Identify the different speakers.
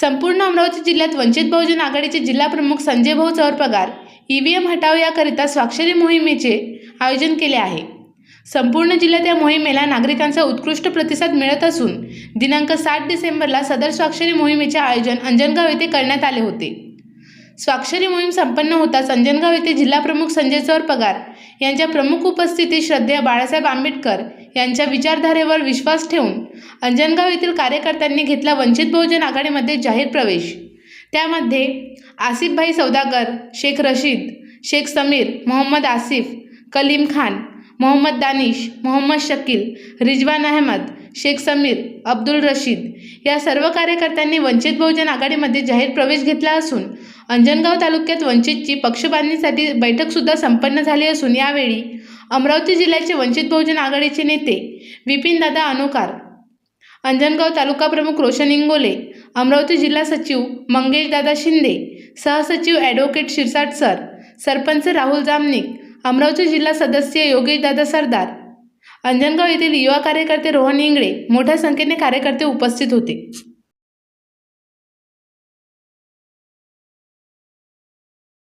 Speaker 1: संपूर्ण अमरावती जिल्ह्यात वंचित बहुजन आघाडीचे जिल्हा प्रमुख संजय भाऊ चौरपगार ईव्हीएम हटाव याकरिता स्वाक्षरी मोहिमेचे आयोजन केले आहे. संपूर्ण जिल्ह्यात या मोहिमेला नागरिकांचा उत्कृष्ट प्रतिसाद मिळत असून दिनांक सात डिसेंबरला सदर स्वाक्षरी मोहिमेचे आयोजन अंजनगाव येथे करण्यात आले होते. स्वाक्षरी मोहीम संपन्न होताच अंजनगाव येथे जिल्हा प्रमुख संजय चौर पगार यांच्या प्रमुख उपस्थितीत श्रद्धेय बाळासाहेब आंबेडकर यांच्या विचारधारेवर विश्वास ठेवून अंजनगाव येथील कार्यकर्त्यांनी घेतला वंचित बहुजन आघाडीमध्ये जाहीर प्रवेश. त्यामध्ये आसिफभाई सौदागर शेख रशीद शेख समीर मोहम्मद आसिफ कलीम खान मोहम्मद दानिश मोहम्मद शकील रिजवान अहमद शेख समीर अब्दुल रशीद या सर्व कार्यकर्त्यांनी वंचित बहुजन आघाडीमध्ये जाहीर प्रवेश घेतला असून अंजनगाव तालुक्यात वंचितची पक्षबांधणीसाठी बैठकसुद्धा संपन्न झाली असून यावेळी अमरावती जिल्ह्याचे वंचित बहुजन आघाडीचे नेते विपिनदादा अनुकार अंजनगाव तालुका प्रमुख रोशन इंगोले अमरावती जिल्हा सचिव मंगेशदादा शिंदे सहसचिव ॲडव्होकेट शिरसाट सर सरपंच राहुल जामनिक अमरावती जिल्हा सदस्य योगेशदादा सरदार अंजनगाव येथील युवा कार्यकर्ते रोहन इंगळे मोठ्या संख्येने कार्यकर्ते उपस्थित होते.